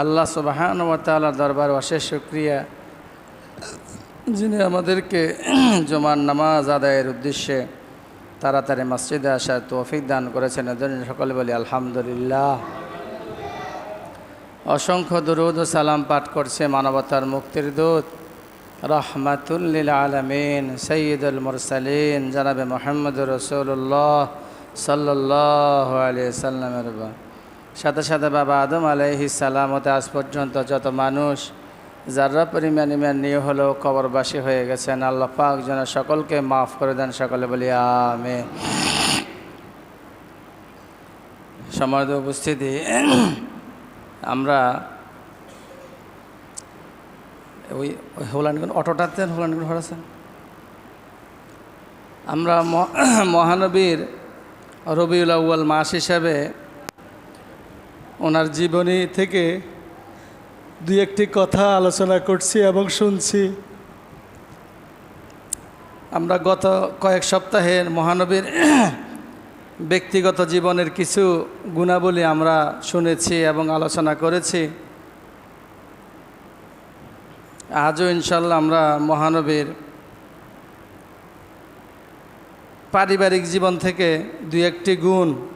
আল্লাহ সুবাহানুমতাল্লাহ দরবার অশেষ শুক্রিয়া। যিনি আমাদেরকে জমান নামাজ আদায়ের উদ্দেশ্যে তাড়াতাড়ি মসজিদে আসার তৌফিক দান করেছেন এদের সকলে বলি আলহামদুলিল্লাহ। অসংখ্য দুরুদ ও সালাম পাঠ করছে মানবতার মুক্তির দূত রহমাতুল্লিল আলমিন সৈয়দুল মুরসালিন, জানাবে মোহাম্মদ রসুল্লাহ সাল্লাহ আলিয়া সাল্লামের বা সাথে সাথে বাবা আদম আলাইহি সালামতে আজ পর্যন্ত যত মানুষ যারা পরিমাণ ইমান নিয়ে হলেও কবরবাসী হয়ে গেছেন, আল্লাহ পাক যেন সকলকে মাফ করে দেন, সকলে বলি আমে সমাজ উপস্থিতি, আমরা ওই হোলানগুন অটোটাতে হোলানগুন হরাছেন আমরা মহানবীর রবিউল আউ্য়াল মাস হিসাবে ওনার জীবনী থেকে দুই একটি কথা আলোচনা করছি এবং শুনছি। আমরা গত কয়েক সপ্তাহের মহানবীর ব্যক্তিগত জীবনের কিছু গুণাবলী আমরা শুনেছি এবং আলোচনা করেছি। আজও ইনশাল্লাহ আমরা মহানবীর পারিবারিক জীবন থেকে দুই একটি গুণ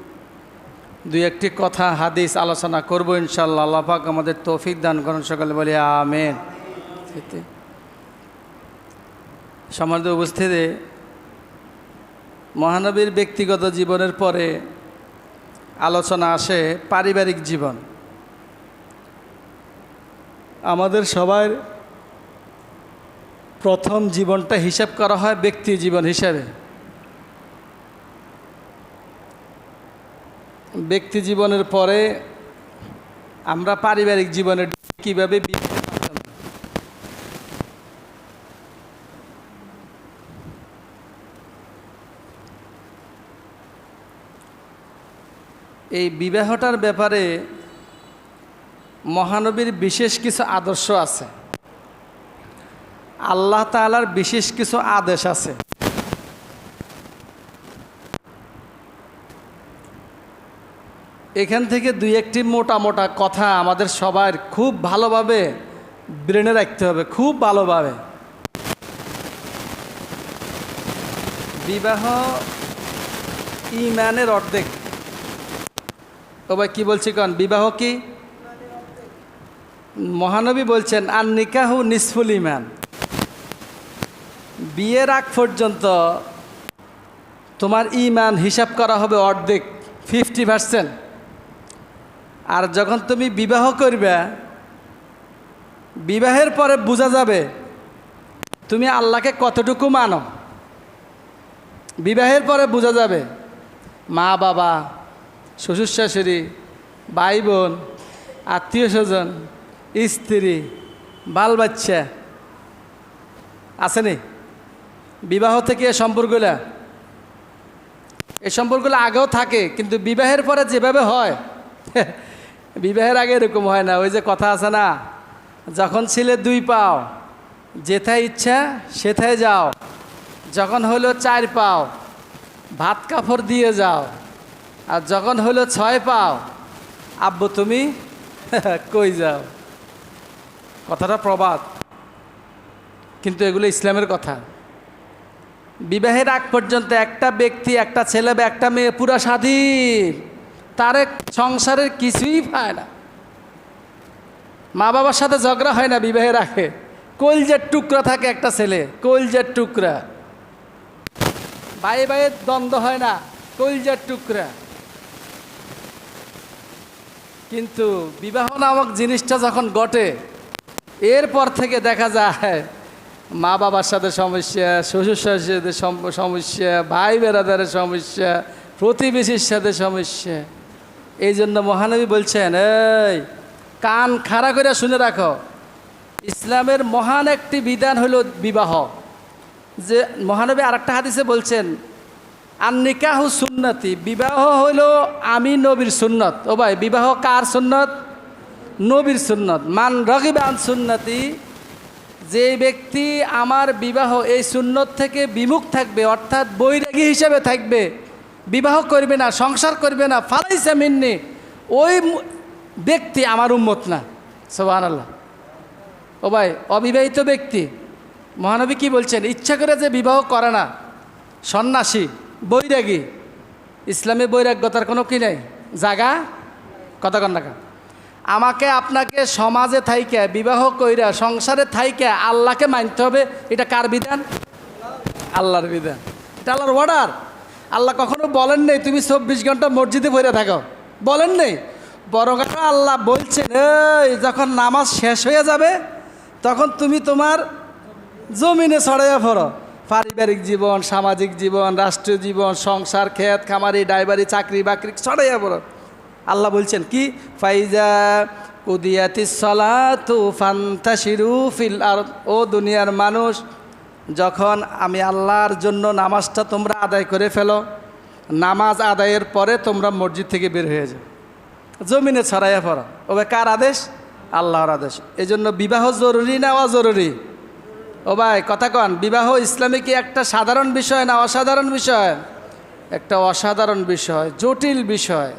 দুই একটি কথা হাদিস আলোচনা করব ইনশাল্লাহ আল্লাহ পাক আমাদের তৌফিক দান করুন সকালে বলি আমেন। সমাজ উপস্থিতি মহানবীর ব্যক্তিগত জীবনের পরে আলোচনা আসে পারিবারিক জীবন। আমাদের সবার প্রথম জীবনটা হিসাব করা হয় ব্যক্তি জীবন হিসাবে। ব্যক্তি জীবনের পরে আমরা পারিবারিক জীবনের কীভাবে এই বিবাহটার ব্যাপারে মহানবীর বিশেষ কিছু আদর্শ আছে। আল্লাহ তাআলার বিশেষ কিছু আদেশ আছে। এখান থেকে দুই একটি মোটা মোটা কথা আমাদের সবার খুব ভালোভাবে ব্রেনে রাখতে হবে, খুব ভালোভাবে। বিবাহ ইমানের অর্ধেক। ও ভাই, কী বলছি কন? বিবাহ কি? মহানবী বলছেন আর নিকাহু নিসফুল ইমান। বিয়ের আগ পর্যন্ত তোমার ইমান হিসাব করা হবে অর্ধেক ফিফটি পার্সেন্ট আর যখন তুমি বিবাহ করবে, বিবাহের পরে বোঝা যাবে তুমি আল্লাহকে কতটুকু মানো। বিবাহের পরে বোঝা যাবে মা, বাবা, শ্বশুর শাশুড়ি ভাই বোন আত্মীয় স্বজন, স্ত্রী, বাল বাচ্চা আসেনি বিবাহ থেকে এ সম্পর্কগুলা। এ সম্পর্কগুলো আগেও থাকে, কিন্তু বিবাহের পরে যেভাবে হয় বিবাহের আগে এরকম হয় না, ওই যে কথা আছে না, যখন ছিলে দুই পাও, যেথায় ইচ্ছা সেথায় যাও, যখন হলো চার পাও, ভাত কাপড় দিয়ে যাও, আর যখন হলো ছয় পাও, আব্বু তুমি কই যাও। কথাটা প্রবাদ, কিন্তু এগুলো ইসলামের কথা। বিবাহের আগ পর্যন্ত একটা ব্যক্তি, একটা ছেলে বা একটা মেয়ে পুরা স্বাধীন। তার সংসারের কিছুই পায় না। মা বাবার সাথে ঝগড়া হয় না বিবাহের আগে কলজের টুকরা থাকে একটা ছেলে, কলজের টুকরা। ভাই ভাইয়ের দ্বন্দ্ব হয় না, কলজের টুকরা। কিন্তু বিবাহ নামক জিনিসটা যখন ঘটে, এরপর থেকে দেখা যায় মা বাবার সাথে সমস্যা, শ্বশুর শাশুড়িদের সম- সমস্যা ভাই বেড়াদারের সমস্যা, প্রতিবেশীর সাথে সমস্যা। এই জন্য মহানবী বলছেন, এই, কান খাড়া করে শুনে রাখো। ইসলামের মহান একটি বিধান হলো বিবাহ। যে মহানবী আরেকটা হাদিসে বলছেন আর নিকাহ সুন্নতি। বিবাহ হলো আমি নবীর সুন্নত। ও ভাই, বিবাহ কার সুন্নত? নবীর সুন্নত। মান রগিবান সুন্নতি, যে ব্যক্তি আমার বিবাহ এই সুন্নত থেকে বিমুখ থাকবে, অর্থাৎ বৈরাগী হিসাবে থাকবে বিবাহ করবে না, সংসার করবে না ফালাইসা মিন্নি। ওই ব্যক্তি আমার উম্মত না। সোহান আল্লাহ ও ভাই, অবিবাহিত ব্যক্তি। মহানবী কি বলছেন? ইচ্ছা করে যে বিবাহ করে না। সন্ন্যাসী, বৈরাগী। ইসলামে বৈরাগ্যতার কোনো কি নেই? জাগা? কতক্ষণ টাকা আমাকে আপনাকে সমাজে থাইকে, বিবাহ কইরা, সংসারে থাইকে আল্লাহকে মানতে হবে। এটা কার বিধান? আল্লাহর বিধান। এটা আল্লাহর অর্ডার আল্লাহ কখনো বলেন নেই, তুমি চব্বিশ ঘণ্টা মসজিদে পড়ে থাকো। বলেন নেই? বরং আল্লাহ বলছেন, এই, যখন নামাজ শেষ হয়ে যাবে, তখন তুমি তোমার জমিনে ছড়াইয়া পড়ো। পারিবারিক জীবন, সামাজিক জীবন, রাষ্ট্রীয় জীবন, সংসার, ক্ষেত, খামারি, ড্রাইভারি, চাকরি বাকরি, ছড়াইয়া পড়ো। আল্লাহ বলছেন, কি? ফাইজা উদিয়াতি সলাতু ফান্তাশিরু ফিল আর ও দুনিয়ার মানুষ যখন আমি আল্লাহর জন্য নামাজটা তোমরা আদায় করে ফেলো, নামাজ আদায়ের পরে তোমরা মসজিদ থেকে বের হয়ে যাও। জমিনে ছড়াইয়া পড়ো। ওবে কার আদেশ? আল্লাহর আদেশ। এই জন্য বিবাহ জরুরি না অজরুরি ও ভাই, কথা কন, বিবাহ ইসলামে কি একটা সাধারণ বিষয় না অসাধারণ বিষয়? একটা অসাধারণ বিষয়, জটিল বিষয়,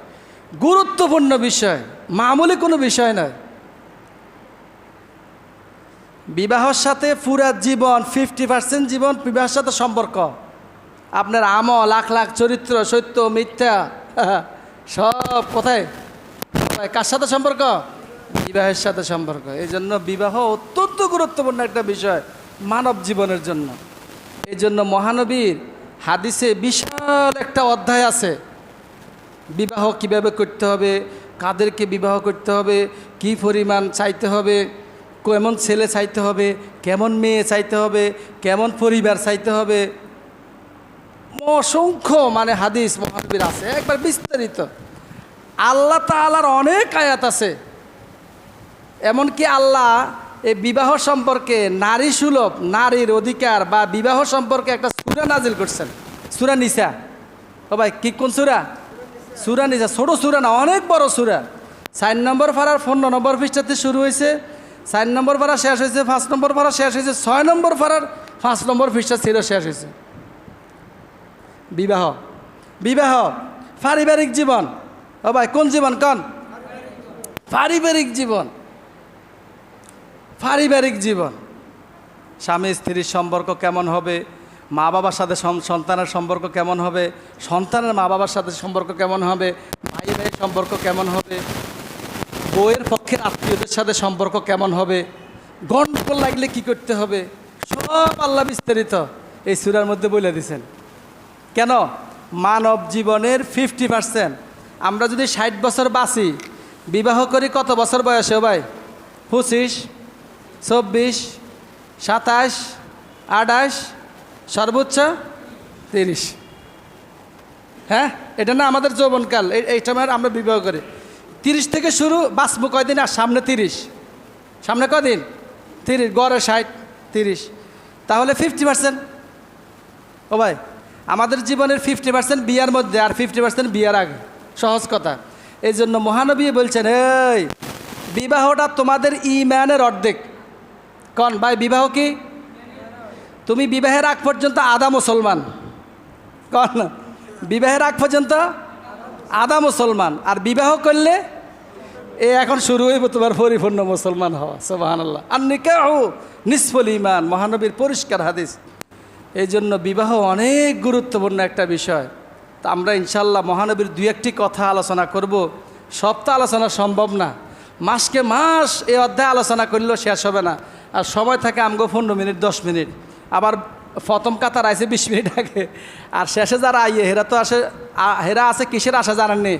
গুরুত্বপূর্ণ বিষয়, মামুলি কোনো বিষয় নয়। বিবাহর সাথে পুরা জীবন ফিফটি পার্সেন্ট জীবন বিবাহের সাথে সম্পর্ক। আপনার আমল লাখ লাখ চরিত্র, সত্য, মিথ্যা, সব কোথায়? কার সাথে সম্পর্ক? বিবাহের সাথে সম্পর্ক। এই জন্য বিবাহ অত্যন্ত গুরুত্বপূর্ণ একটা বিষয় মানব জীবনের জন্য। এই জন্য মহানবীর হাদিসে বিশাল একটা অধ্যায় আছে। বিবাহ কীভাবে করতে হবে? কাদেরকে বিবাহ করতে হবে? কি পরিমাণ চাইতে হবে? কেমন ছেলে চাইতে হবে, কেমন মেয়ে চাইতে হবে, কেমন পরিবার চাইতে হবে। অসংখ্য মানে হাদিস মহানবীর আছে, একবার বিস্তারিত। আল্লাহ তালার অনেক আয়াত আছে। এমনকি আল্লাহ এই বিবাহ সম্পর্কে নারী সুলভ, নারীর অধিকার বা বিবাহ সম্পর্কে একটা সুরা নাজিল করছেন। সুরা নিসা। ও ভাই, কি কোন সুরা? সুরা নিসা, ছোট সুরা না, অনেক বড় সুরা। চার নম্বর ফাড়ার পনেরো নম্বর পৃষ্ঠাতে শুরু হয়েছে চার নম্বর ফাড়া শেষ হয়েছে, পাঁচ নম্বর ফাড়া শেষ হয়েছে, ছয় নম্বর ফাড়ার পাঁচ নম্বর পৃষ্ঠা ছিল শেষ হয়েছে। বিবাহ। বিবাহ, পারিবারিক জীবন। ও ভাই, কোন জীবন, কন? পারিবারিক জীবন। পারিবারিক জীবন। স্বামী স্ত্রীর সম্পর্ক কেমন হবে? মা বাবার সাথে সন্তানের সম্পর্ক কেমন হবে? সন্তানের মা বাবার সাথে সম্পর্ক কেমন হবে? ভাই ভাইয়ের সম্পর্ক কেমন হবে? বউয়ের পক্ষের আত্মীয়দের সাথে সম্পর্ক কেমন হবে? গন্ডগোল লাগলে কি করতে হবে? সব আল্লাহ বিস্তারিত এই সুরার মধ্যে বলে দিছেন। কেন? মানব জীবনের ফিফটি পার্সেন্ট আমরা যদি ষাট বছর বাঁচি, বিবাহ করি কত বছর বয়সে ভাই? পঁচিশ, চব্বিশ, সাতাশ, আঠাশ, সর্বোচ্চ তিরিশ। হ্যাঁ? এটা না আমাদের যৌবনকাল। এই সময় আমরা বিবাহ করি। তিরিশ থেকে শুরু, বাঁচবো কয়দিন? আর সামনে তিরিশ। সামনে কদিন? তিরিশ, গড়ে ষাট, তিরিশ। তাহলে ফিফটি পার্সেন্ট ও ভাই, আমাদের জীবনের ফিফটি পার্সেন্ট বিয়ার মধ্যে আর ফিফটি পার্সেন্ট বিয়ার আগে। সহজ কথা। এই জন্য মহানবী বলছেন, এই, বিবাহটা তোমাদের ইম্যানের অর্ধেক। কন, ভাই, বিবাহ কি? তুমি বিবাহের আগ পর্যন্ত আদা মুসলমান। কন, বিবাহের আগ পর্যন্ত আদা মুসলমান। আর বিবাহ করলে এ এখন শুরু হইব তোমার পরিপূর্ণ মুসলমান হওয়া সোবাহান আল্লাহ আর নিকাহ নিসফল ইমান মহানবীর পরিষ্কার হাদিস। এই জন্য বিবাহ অনেক গুরুত্বপূর্ণ একটা বিষয়। তা আমরা ইনশাল্লাহ মহানবীর দু একটি কথা আলোচনা করব। সব তো আলোচনা সম্ভব না। মাসকে মাস এই অধ্যায় আলোচনা করলেও শেষ হবে না। আর সময় থাকে আমগো পনেরো মিনিট, দশ মিনিট। আবার প্রথম কাতার আইসে বিশ মিনিট আগে। আর শেষে যারা আইয়ে, হেরা তো আসে হেরা আছে কিসের আশা জানেন নেই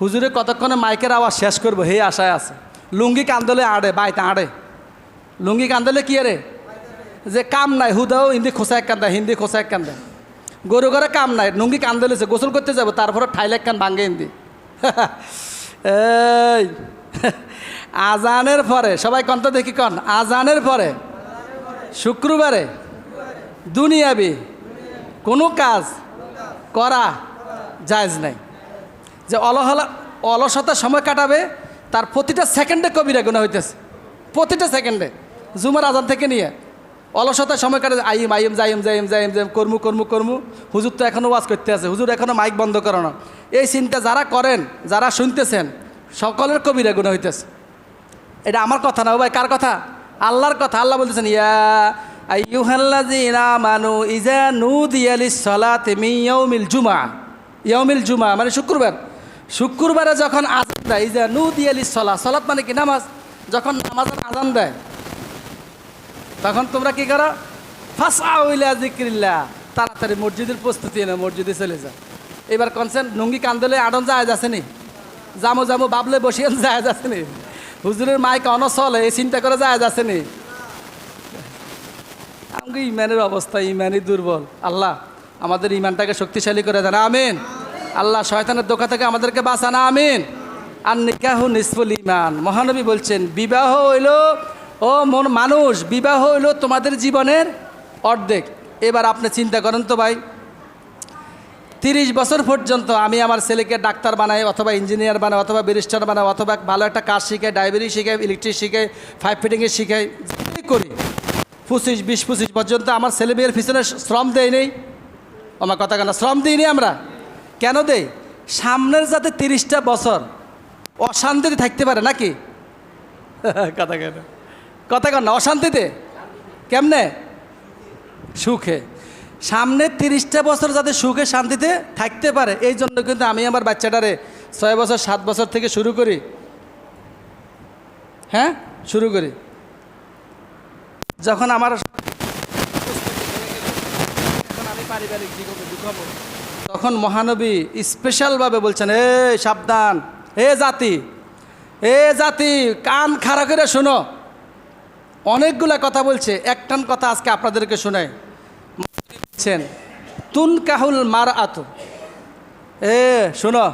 হুজুরে কতক্ষণে মাইকের আওয়াজ শেষ করব? হে আশায় আছে। লুঙ্গি কান্দলে আড়ে বাইতে আড়ে লুঙ্গি কান্দলে কি রে যে কাম নাই, হুদাও হিন্দি খোসা এক কান্দা, হিন্দি খোসা এক কান্দা। গরু ঘরে কাম নাই, লুঙ্গি কান্দলেছে গোসল করতে যাব, তারপরে ঠাইলে কান ভাঙ্গে হিন্দি। এই, আজানের পরে, সবাই কন্ত দেখি কন, আজানের পরে, শুক্রবারে দুনিয়াবি কোনো কাজ করা জায়জ নাই। যে অলহলা অলসতা সময় কাটাবে, তার প্রতিটা সেকেন্ডে কবিরা গুণা হইতেছে। প্রতিটা সেকেন্ডে, জুমার আজান থেকে নিয়ে। অলসতার সময় কাটে আইম আইম যাইম যাইম যাইম যাইম কর্মু কর্মু কর্মু। হুজুর তো এখনও ওয়াজ করতে আছে, হুজুর এখনও মাইক বন্ধ করে না। এই চিন্তা যারা করেন, যারা শুনতেছেন, সকলের কবিরা গুণা হইতেছে। এটা আমার কথা না, ও ভাই, কার কথা? আল্লাহর কথা, আল্লাহ বলতেছেন, ইয়া আইয়ুহাল্লাযীনা মানু ইজা নুদিয়ালিস সালাতি মিন ইয়াউমিল জুমআ। ইয়াউমিল জুমআ মানে শুক্রবার। শুক্রবারে যখন আজান দেয় ইজা নুদিয়ালিস সালাত সালাত মানে কি? নামাজ। যখন নামাজের আজান দেয়, তখন তোমরা কি করো? ফাঁসা উইলা জিক্রিল্লাহ তাড়াতাড়ি মসজিদের প্রস্তুতি এনে মসজিদে চলে যা এবার কনসেন নুঙ্গি কান্দলে আডন যায় যাচ্ছেনি জামো জামো বাবলে বসিয়ে যায় যাচ্ছেনি হুজুরের মাইক অন চলে, এই চিন্তা করে যায় যাচ্ছেনি আমাকে ইমানের অবস্থা, ইমানই দুর্বল। আল্লাহ, আমাদের ইমানটাকে শক্তিশালী করে দেন। আমিন। আল্লাহ শয়তানের দোকা থেকে আমাদেরকে বাঁচানা, আমিন। আর নিকাহ নিসফুল ইমান মহানবী বলছেন, বিবাহ হইল, ও মন মানুষ, বিবাহ হইল তোমাদের জীবনের অর্ধেক। এবার আপনি চিন্তা করেন তো ভাই, তিরিশ বছর পর্যন্ত আমি আমার ছেলেকে ডাক্তার বানাই, অথবা ইঞ্জিনিয়ার বানাই, অথবা ব্যারিস্টার বানাই, অথবা ভালো একটা কাজ শিখাই ড্রাইভারি শিখাই, ইলেকট্রিক শিখাই ফাইভ ফিটিংয়ে শিখাই যেটাই করি। পঁচিশ, বিশ, পঁচিশ পর্যন্ত আমার ছেলে মেয়ের পিছনে শ্রম দেয় নেই। আমার কথা কেন? শ্রম দিইনি আমরা। কেন দেই? সামনের যাতে তিরিশটা বছর অশান্তিতে থাকতে পারে নাকি? কথা কেন কথা কেন অশান্তিতে? কেমনে? সুখে। সামনে তিরিশটা বছর যাতে সুখে, শান্তিতে থাকতে পারে, এই জন্য কিন্তু আমি আমার বাচ্চাটারে ছয় বছর, সাত বছর থেকে শুরু করি। হ্যাঁ? শুরু করি। যখন আমার আমি পারিবারিক জীবনে ঢুকাবো তখন মহানবী স্পেশালভাবে বলছেন এ সাবধান এ জাতি এ জাতি কান খাড়া করে শোনো। অনেকগুলা কথা বলছে একটান কথা আজকে আপনাদেরকে শোনায় বলছেন তুন কাহুল মার আত। এ শোনো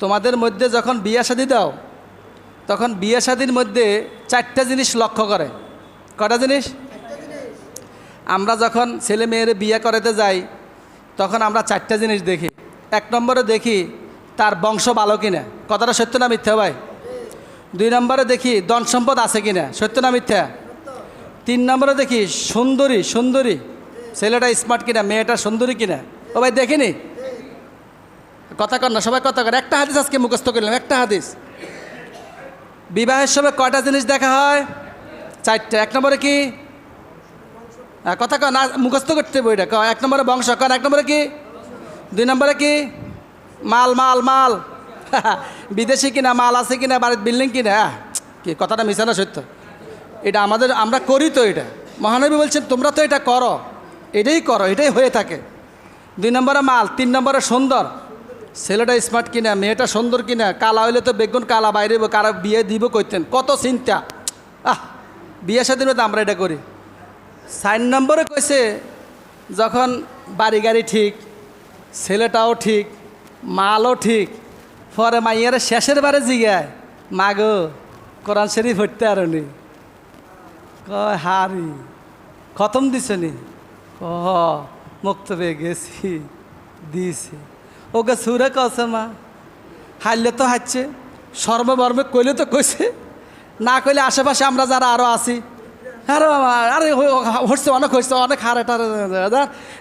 তোমাদের মধ্যে যখন বিয়ে শাদি দাও তখন বিয়ে শাদির মধ্যে চারটা জিনিস লক্ষ্য করে। কটা জিনিস। আমরা যখন ছেলে মেয়ের বিয়ে করাতে যাই তখন আমরা চারটা জিনিস দেখি। এক নম্বরে দেখি তার বংশ ভালো কিনা। কথাটা সত্য না মিথ্যা ভাই? দুই নম্বরে দেখি ধন সম্পদ আছে কিনা। সত্য না মিথ্যা? তিন নম্বরে দেখি সুন্দরী সুন্দরী। ছেলেটা স্মার্ট কিনা, মেয়েটা সুন্দরী কিনা। ও ভাই দেখিনি? কথা কর না, সবাই কথা কর একটা হাদিস আজকে মুখস্থ করলাম, একটা হাদিস। বিবাহের সময় কয়টা জিনিস দেখা হয়? চারটা। এক নম্বরে কি? কথা কয় না মুখস্থ করতে বইটা ক এক নম্বরে বংশ কন এক নম্বরে কি? দুই নম্বরে কি? মাল মাল মাল। বিদেশি কিনা মাল আছে কিনা বাড়ির বিল্ডিং কিনা আহ, কি কথাটা মিশা না সত্য। এটা আমাদের আমরা করি তো এটা। মহানবী বলছেন তোমরা তো এটা করো এটাই করো এটাই হয়ে থাকে। দুই নম্বরে মাল তিন নম্বরে সুন্দর। ছেলেটা স্মার্ট কিনা মেয়েটা সুন্দর কিনা কালা হইলে তো বেগুন কালা বাইরে কারা বিয়ে দিব কইতেন কত চিন্তা। আহ বিয়ে সাথে তো আমরা এটা করি। সাইন নম্বরে কইছে, যখন বাড়ি গাড়ি ঠিক, ছেলেটাও ঠিক, মালও ঠিক, পরে মাইয়ার শেষের বারে জিগায়, মাগো, কোরআন শরীফ হইতে আর নি কয়, হারি, খতম দিছে নি? ক মুক্তবে গেছি দিছি ওকে সুরে কছে মা হারলে তো হারছে সর্বমর্মে কইলে তো কইছে, না কইলে আশেপাশে আমরা যারা আরও আছি আরে বাবা, আরে হচ্ছে অনেক হচ্ছে অনেক হারে টারে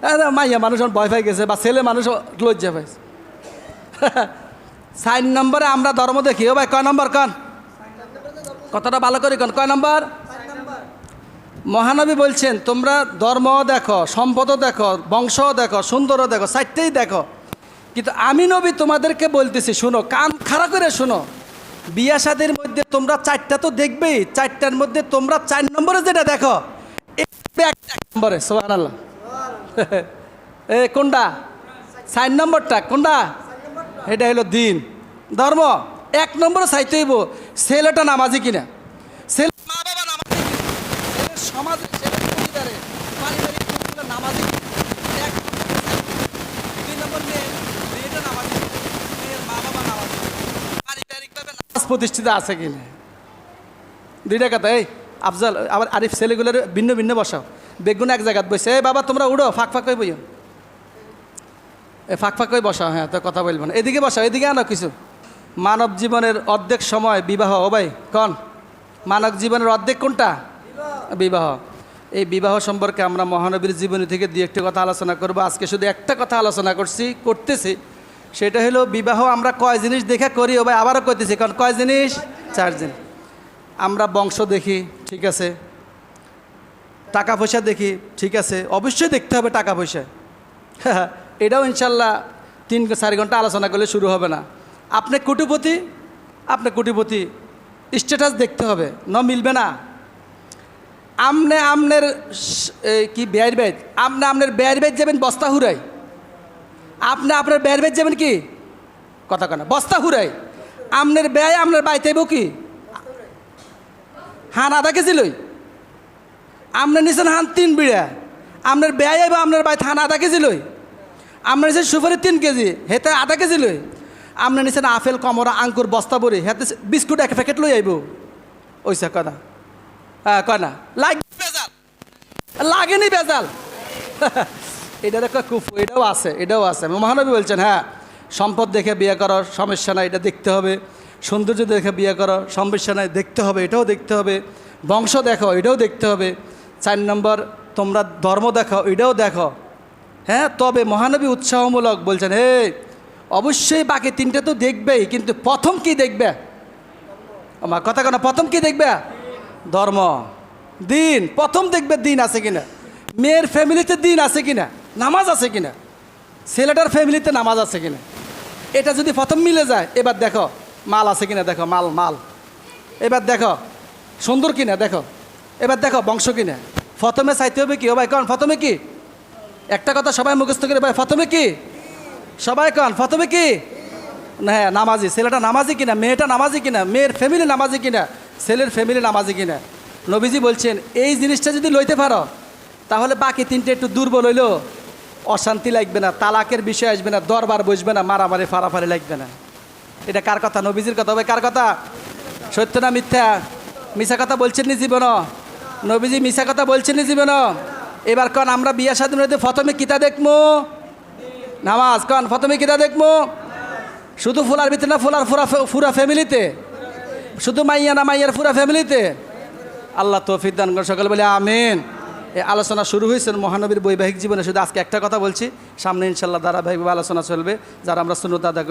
আরে মাইয়া মানুষ ভয় পাই গেছে বা ছেলে মানুষ লজ্জা পাইছে। সাইন নম্বরে আমরা ধর্ম দেখি ও ভাই কয় নম্বর কন? কথাটা ভালো করি কন কয় নম্বর? মহানবী বলছেন তোমরা ধর্ম দেখো সম্পদও দেখো বংশও দেখো সুন্দরও দেখো সাইটটাই দেখো। কিন্তু আমি নবী তোমাদেরকে বলতেছি শোনো কান খাড়া করে শোনো। বিয়া শাদির মধ্যে তোমরা চারটা তো দেখবে, চারটার মধ্যে তোমরা চার নম্বরে যেটা দেখো নম্বরে সোহান এ কোনটা? চার নম্বরটা, কোনটা? এটা হলো দিন। ধর্ম, এক নম্বরে চাইতে ছেলেটা নামাজি কিনা ছেলে মা বাবা নামাজি কিনা ছেলের সমাজে ছেলের পরিবারে পারিবারিক লোকগুলো নামাজি কিনা? এক দুই নম্বর মেয়ে মেয়েটা নামাজি কিনা? মেয়ের মা বাবা নামাজি কিনা? পারিবারিকভাবে নামাজ প্রতিষ্ঠিত আছে কি কিনা দুইটা কথা, এই আফজাল, আবার আরিফ ছেলেগুলোর ভিন্ন ভিন্ন বসাও। বেগুন এক জায়গাত বসে, এই বাবা, তোমরা উড়ো, ফাঁক ফাঁক করে বইও এ ফাঁক ফাঁক করে বসাও হ্যাঁ তো কথা বলব না। এদিকে বসাও, এদিকে আনো কিছু। মানব জীবনের অর্ধেক সময় বিবাহ, ও ভাই, কন। মানব জীবনের অর্ধেক কোনটা? বিবাহ। এই বিবাহ সম্পর্কে আমরা মহানবীর জীবনী থেকে দু একটি কথা আলোচনা করব। আজকে শুধু একটা কথা আলোচনা করছি, করতেছি। সেটা হলো বিবাহ আমরা কয় জিনিস দেখে করি, ও ভাই আবারও করতেছি কারণ কয় জিনিস? চার জিনিস। আমরা বংশ দেখি, ঠিক আছে। টাকা পয়সা দেখি, ঠিক আছে। অবশ্যই দেখতে হবে টাকা পয়সা। এটাও ইনশাল্লাহ তিন চার ঘণ্টা আলোচনা করলে শুরু হবে না। আপনি কোটিপতি আপনি কোটিপতি স্ট্যাটাস দেখতে হবে, ন মিলবে না। আমনে আমনের কি বেয়ার বেদ? আপনি আপনার বেয়ার বেদ যাবেন বস্তা হুরাই। আপনি আপনার বেয়ার বেদ যাবেন কি? কথা কেনা বস্তা হুরাই। আপনার ব্যয় আপনার বাইতে কি? হান আধা কেজি লই। আপনার নিছেন হান তিন বিড়া। আপনার ব্যয় আইব আপনার বাই হান আধা কেজি লই। আপনার নিছেন সুপারি তিন কেজি, হেতে আধা কেজি লই। আপনার নিছেন আপেল কমরা আঙ্কুর বস্তা ভরি হেতে বিস্কুট এক প্যাকেট লই আইব। ওইসা কথা হ্যাঁ কয় না। লাগবে বেজাল। লাগেনি বেজাল। এটার একটা কুফু, এটাও আছে এটাও আছে। মহানবী বলছেন হ্যাঁ সম্পদ দেখে বিয়ে করার সমস্যা নাই, এটা দেখতে হবে। সৌন্দর্য দেখে বিয়ে করার সমস্যা নাই, দেখতে হবে, এটাও দেখতে হবে। বংশ দেখো, এটাও দেখতে হবে। চার নম্বর, তোমরা ধর্ম দেখো, এটাও দেখো। হ্যাঁ তবে মহানবী উৎসাহমূলক বলছেন হে অবশ্যই বাকি তিনটে তো দেখবেই, কিন্তু প্রথম কি দেখবে? আমার কথা কেন, প্রথম কি দেখবে? ধর্ম। দিন, প্রথম দেখবে দিন আছে কিনা? মেয়ের ফ্যামিলিতে দিন আছে কিনা? নামাজ আছে কিনা? ছেলেটার ফ্যামিলিতে নামাজ আছে কিনা? এটা যদি প্রথম মিলে যায়, এবার দেখো, মাল আছে কিনা দেখো, মাল মাল। এবার দেখো, সুন্দর কিনা দেখো। এবার দেখো, বংশ কিনা? প্রথমে চাইতে হবে কি? ও ভাই কন, প্রথমে কি? একটা কথা সবাই মুখস্থ করে, ভাই, প্রথমে কি? সবাই কন, প্রথমে কি? হ্যাঁ নামাজি। ছেলেটা নামাজি কিনা? মেয়েটা নামাজি কিনা? মেয়ের ফ্যামিলি নামাজি কিনা? ছেলের ফ্যামিলি নামাজি কিনা? নবীজি বলছেন, এই জিনিসটা যদি লইতে পারো, তাহলে বাকি তিনটে একটু দুর্বল হইল। অশান্তি লাগবে না, তালাকের বিষয় আসবে না, দরবার বসবে না, মারামারি, ফারাফারি লাগবে না। এটা কার কথা? নবীজির কথা। হবে কার কথা? সত্য না মিথ্যা? মিশা কথা বলছেন নি জীবন নবীজি মিশা কথা বলছেন নি জীবন এবার কন, আমরা বিয়া সাথে প্রথমে কিতা দেখব নামাজ। কন, প্রথমে কিতা দেখব শুধু ফুলার ভিতরে না, ফুলার ফুরা ফুরা ফ্যামিলিতে? শুধু মাইয়া না, মাইয়ার পুরা ফ্যামিলিতে? আল্লাহ তৌফিক দান সকালে বলে, আমিন। আলোচনা শুরু হয়েছে, মহানবীর বৈবাহিক জীবনে। শুধু আজকে একটা কথা বলছি, সামনে ইনশাল্লাহ ধারাবাহিকভাবে আলোচনা চলবে, যারা আমরা সুন্নত আদা